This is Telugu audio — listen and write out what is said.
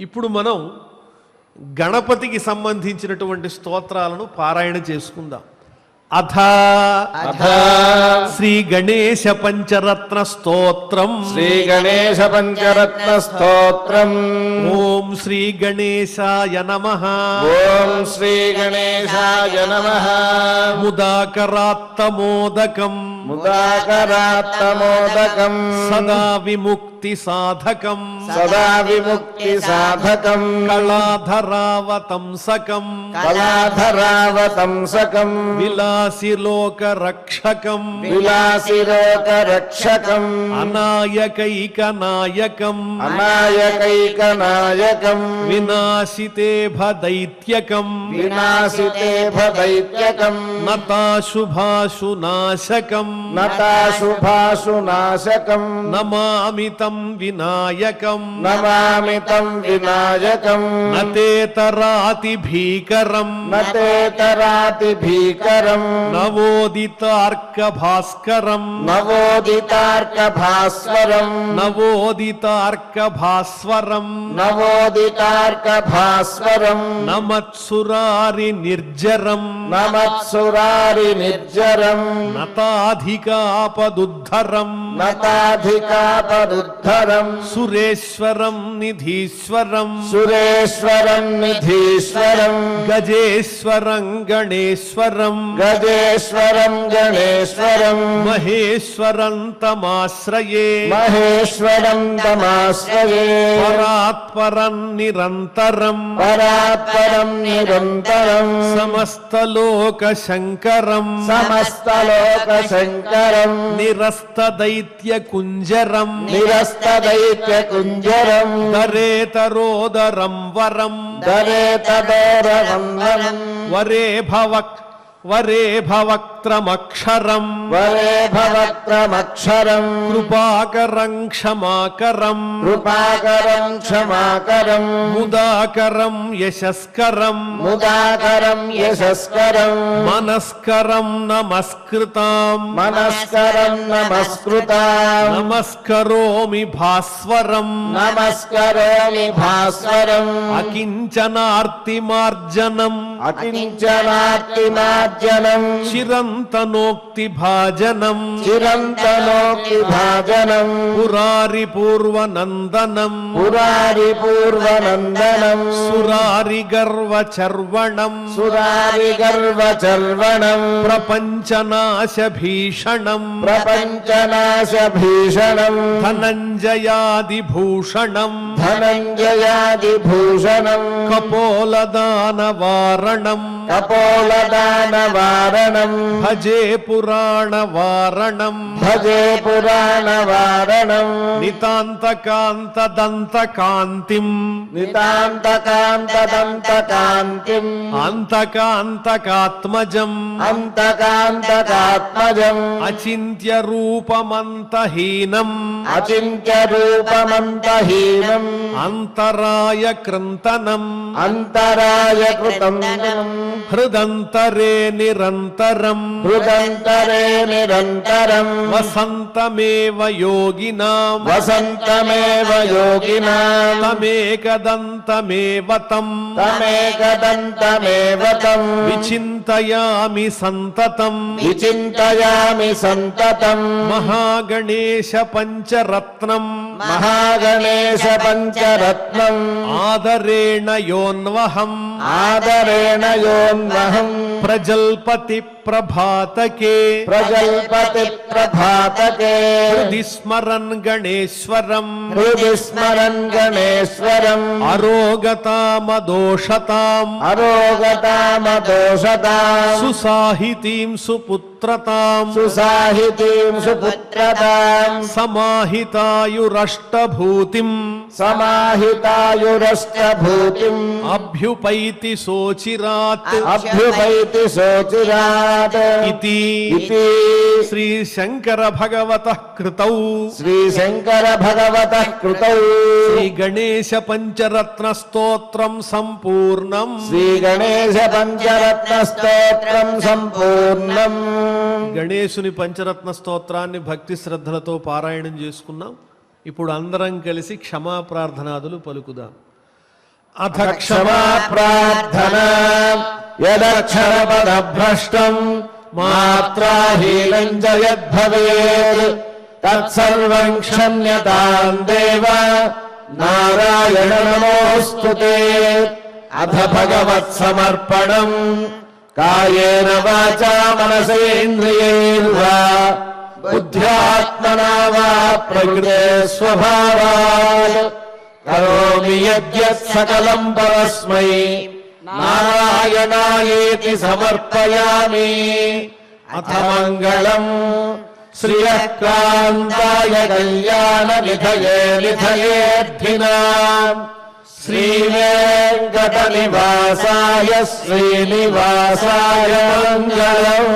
ఇప్పుడు మనం గణపతికి సంబంధించినటువంటి స్తోత్రాలను పారాయణ చేసుకుందాం. అథ శ్రీ గణేశ పంచరత్న స్తోత్రం. శ్రీ గణేశ పంచరత్న స్తోత్రం. ఓం శ్రీ గణేశాయ నమ. ఓం శ్రీ గణేశాయ నమ. ముదాకరాత్తమోదకం. ముదాకరాత్తమోదకం. సదా విముక్తి సాధకం సదా విముక్తి సాధకం కళాధరావతంసకం కళాధరావతంసకం విలాసి లోక రక్షకం విలాసిరోక రక్షకం అనాయకైక నాయకం అనాయకైక నాయకం వినాశితే భదైత్యకం వినాశితే భదైత్యకం నతాశుభాషు నాశకం నతాశుభాషు నాశకం నమామి తం వినాయకం. నమామి తం వినాయకం. నతేతరాతి భీకరం నతేతరాతి భీకరం. నవోదితార్క భాస్కరం నవోదితార్క భాస్వరం నవోదితార్క భాస్వరం నవోదితార్క భాస్వరం నమత్సురారి నిర్జరం. నమత్సురారి నిర్జరం. నతాధికాపదుద్ధరం. నతాధికాపరుద్ధరం సురేశ్వరం నిధీశ్వరం. సురేశ్వరం నిధీశ్వరం. గజేశ్వరం గణేశ్వరం. గజేశ్వరం గణేశ్వరం. మహేశ్వరం తమాశ్రయే. మహేశ్వరం తమాశ్రయే. పరాత్పరం నిరంతరం. పరాత్పరం నిరంతరం. సమస్తలోక శంకరం. సమస్తలోక శంకరం. నిరస్త దైత్య కుంజరం. నిరస్తదైత్య కుంజరం దరేతరోదరం వరం. దరే తదోరవందనం వరే భవక్ वरेभवक्त्रमक्षरम् वरेभवक्त्रमक्षरम् कृपाकरम् क्षमाकरम्। कृपाकरम् क्षमाकरम्। मुदाकरम् यशस्करम्। मुदाकरम् यशस्करम्। मनस्करम् नमस्कृताम्। मनस्करम् नमस्कृताम्। नमस्करोमि भास्वरम्। नमस्करोमि भास्वरम्। अकिञ्चनार्तिमार्जनम्। अकिञ्चनार्तिमार्जनम्। भाजनम चिरंतनोक्ति भाजनम चिरंतनोक्ति भाजनम पुरारी पूर्व नंदनम पुरारी पूर्व नंदनम सुरारी गर्व चर्वणम सुरारी गर्व चर्वणम प्रपंचनाश भीषणम प्रपंचनाश भीषणम धनंजयादि भूषणम धनंजयादि भूषणम कपोलदान वारणम వారణం భజే పురాణ వారణం భజే పురాణ వారణం నితాంతకాంత దంత కాంతిం నితాంతకాంతదంత కాంతిం అంతకాంతకాత్మజం అంతకాంతకాత్మజం అచింత్య హృదంతరే నిరంతరం. హృదంతరే నిరంతరం. వసంతమేవ యోగినాం. వసంతమేవ యోగినాం. తమేకదంతమేవ తం. తమేకదంతమేవ తం. విచింతయామి సంతతం. విచింతయామి సంతతం. మహాగణేశ పంచరత్నం. మహాగణేశ పంచరత్నం. ఆదరేణ యోన్వహం. आदरेण योऽन्वहम् प्रजल्पति प्रभातके। प्रजल्पति प्रभातके। हृदि स्मरन् गणेश्वरम्। हृदि स्मरन् गणेश्वरम्। अरोगतामदोषताम् अरोगतामदोषताम् सुसाहितीम् सुपुत्र सुपुत्रताम्। सुसाहितीम् अभ्युपैति शोचिरा अभ्युपैति सोचिरात्। इति। శ్రీ శంకర భగవత కృతౌ శ్రీ శంకర భగవత కృతౌ శ్రీ గణేశ పంచరత్న స్తోత్రం సంపూర్ణం. శ్రీ గణేశ పంచరత్న స్తోత్రం సంపూర్ణం. గణేశుని పంచరత్న స్తోత్రాన్ని భక్తి శ్రద్ధలతో పారాయణం చేసుకున్నాం. ఇప్పుడు అందరం కలిసి క్షమా ప్రార్థనాదులు పలుకుదాం. అథ క్షమా ప్రార్థనా मात्राहीलम् च यद्भवेत् तत्सर्वम् क्षम्यताम् देव नारायण नमोऽस्तु ते अथ भगवत्समर्पणम् कायेन वाचा मनसेन्द्रियैर्वा बुद्ध्यात्मना वा प्रकृते स्वभावात् करोमि यद्यत् सकलम् परस्मै नारायण నారాయణాయేతి సమర్పయామి అథ మంగళం శ్రియకాంతాయ కళ్యాణ నిధయే నిధయేర్థినా శ్రీవేంకట నివాసాయ శ్రీనివాసాయ మంగళం